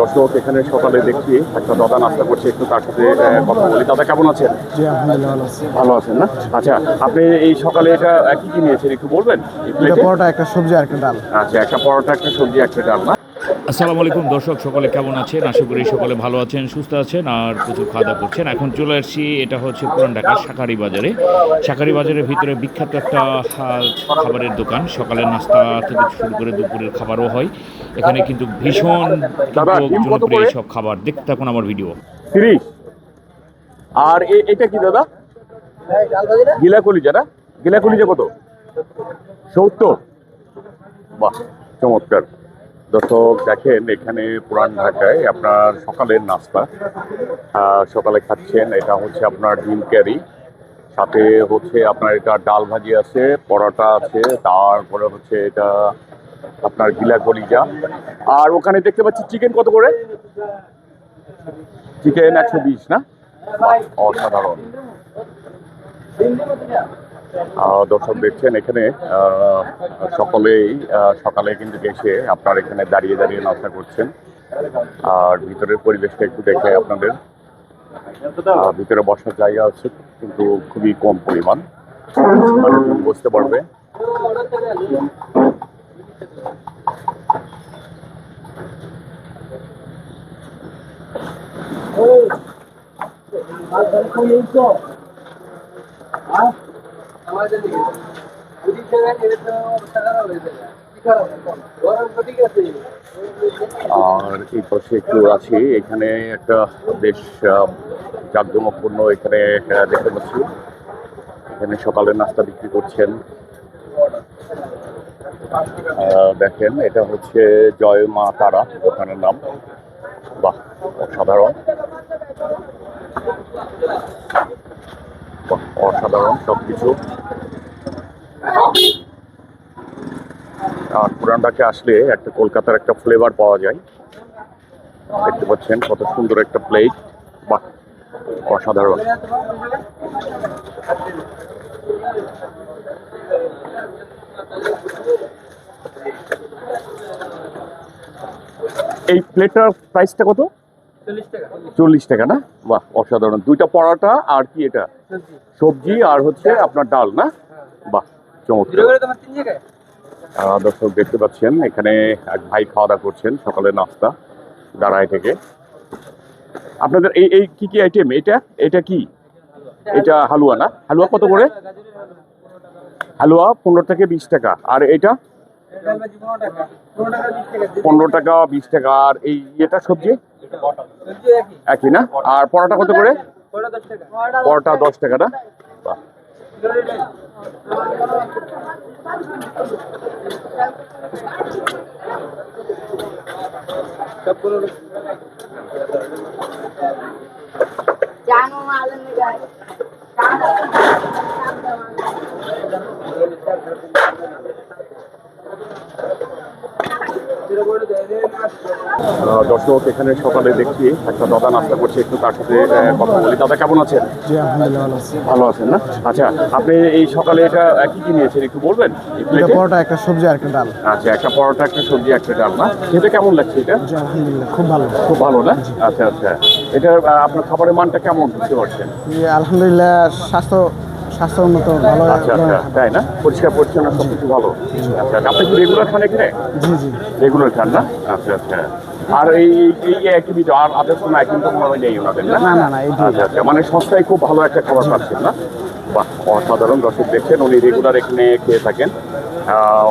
দর্শক এখানে সকালে দেখছি একটা দাদা নাস্তা করছে একটু তার সাথে কথা বলি। দাদা কেমন আছেন? জি আলহামদুলিল্লাহ ভালো আছেন না? আচ্ছা আপনি এই সকালে এটা কি কি নিয়েছেন একটু বলবেন? এই পরোটা একটা সবজি আর একটা ডাল। আচ্ছা একটা পরোটা একটা সবজি একটা ডাল না? আসসালামু আলাইকুম দর্শক সকলে কেমন আছেন? আশা করি সকলে ভালো আছেন সুস্থ আছেন আর প্রচুর খাওয়া দাওয়া করছেন। এখন চলে আসছি এটা হচ্ছে পুরান ঢাকার শাকারি বাজারে। শাকারি বাজারের ভিতরে বিখ্যাত একটা খাবারের দোকান। সকালের নাস্তা থেকে শুরু করে দুপুরের খাবারও হয়। এখানে কিন্তু ভীষণ জনপ্রিয় করে? সব খাবার। দেখতে থাকুন আমার ভিডিও। আর এটা কি দাদা? গিলা কলিজা না? গিলা কলিজা কত? সত্তর। বাহ চমৎকার। দর্শক দেখেন এখানে পুরান ঢাকায় আপনার সকালের নাস্তা। সকালে খাচ্ছেন এটা হচ্ছে আপনার ডিম ক্যারি। সাথে হচ্ছে আপনার এটা ডাল ভাজি আছে পরোটা আছে তারপরে হচ্ছে এটা আপনার গিলা কলিজা আর ওখানে দেখতে পাচ্ছি চিকেন কত করে? চিকেন একশো বিশ না? অসাধারণ। দর্শক দেখছেন, এখানে সকলেই সকালে কিন্তু এসে আপনার এখানে দাঁড়িয়ে দাঁড়িয়ে নাস্তা করছেন। আর ভিতরের পরিবেশটা একটু দেখে আপনাদের। ভিতরে বসার জায়গা আছে, কিন্তু খুবই কম পরিমাণ। বসতে পারবে। আর এই পাশে একটু আছি। এখানে একটা বেশ জাঁকজমকপূর্ণ এখানে দেখতে পাচ্ছি। এখানে সকালে নাস্তা বিক্রি করছেন। দেখেন, এটা হচ্ছে জয় মা তারা, দোকানের নাম। বাহ, অসাধারণ। অসাধারণ সবকিছু। আর পুরান ঢাকে আসলে একটা কলকাতার একটা ফ্লেভার পাওয়া যায়। দেখতে পাচ্ছেন কত সুন্দর একটা প্লেট বাহ অসাধারণ। এই প্লেটটার প্রাইসটা কত? চল্লিশ টাকা না? বাহ অসাধারণ। দুইটা পরোটা আর কি এটা? সবজি আর হচ্ছে আপনার ডাল না? বাহ চমৎকার। দর্শক দেখতে পাচ্ছেন এখানে এক ভাই খাওয়া দাওয়া করছেন সকালে নাস্তা দাঁড়ায় থেকে। আপনাদের এই এই কি কি আইটেম এটা? এটা কি? এটা হালুয়া না? হালুয়া কত করে? হালুয়া পনেরো থেকে বিশ টাকা। আর এটা? পনেরো টাকা বিশ টাকা। আর এই এটা সবজি? একই না? আর পরোটা কত করে? পরোটা দশ টাকা? না? বাহ। জানো আলম দর্শক এখানে সকালে দেখছি একটা দাদা নাস্তা করছে একটু তার সাথে কথা বলি। দাদা কেমন আছেন? ভালো আছেন না? আচ্ছা আপনি এই সকালে এটা কি কি নিয়েছেন একটু বলবেন? পরোটা একটা সবজি আর একটা ডাল। আচ্ছা একটা পরোটা একটা সবজি একটা ডাল না? খেতে কেমন লাগছে এটা? আলহামদুলিল্লাহ খুব ভালো। খুব ভালো না? আচ্ছা আচ্ছা। এটা আপনার খাবারের মানটা কেমন বুঝতে পারছেন? আলহামদুলিল্লাহ স্বাস্থ্য স্বাস্থ্য উন্নত ভালো আচ্ছা আচ্ছা তাই না? পরিষ্কার পরিচ্ছন্ন সব কিছু ভালো। আচ্ছা আপনি কি রেগুলার খান এখানে? জি জি। রেগুলার খান না? আচ্ছা আচ্ছা। আর এই এই- আর আদার্স কোনো আইটেম কোনো মনে নেই ওনাদের না? না না এই আচ্ছা আচ্ছা মানে সস্তায় খুব ভালো একটা খাবার পাচ্ছেন না? বাহ অসাধারণ দর্শক দেখছেন উনি রেগুলার এখানে খেয়ে থাকেন।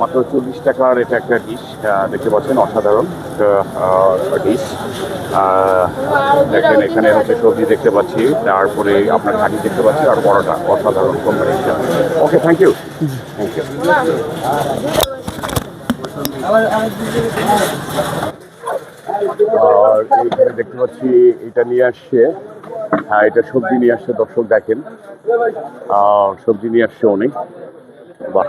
মাত্র চল্লিশ টাকার এটা একটা ডিশ দেখতে পাচ্ছেন, অসাধারণ ডিশ দেখেন, এখানে হচ্ছে সবজি দেখতে পাচ্ছি, তারপরে আপনার ঘাটি দেখতে পাচ্ছি, আর বড়টা অসাধারণ কোম্পানিটা okay thank you thank you আর এইখানে দেখতে পাচ্ছি, এটা নিয়ে আসছে হ্যাঁ এটা সবজি নিয়ে আসছে, দর্শক দেখেন। সবজি নিয়ে আসছে অনেক। বাহ।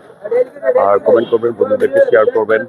আর কমেন্ট করবেন বন্ধুদেরকে শেয়ার করবেন।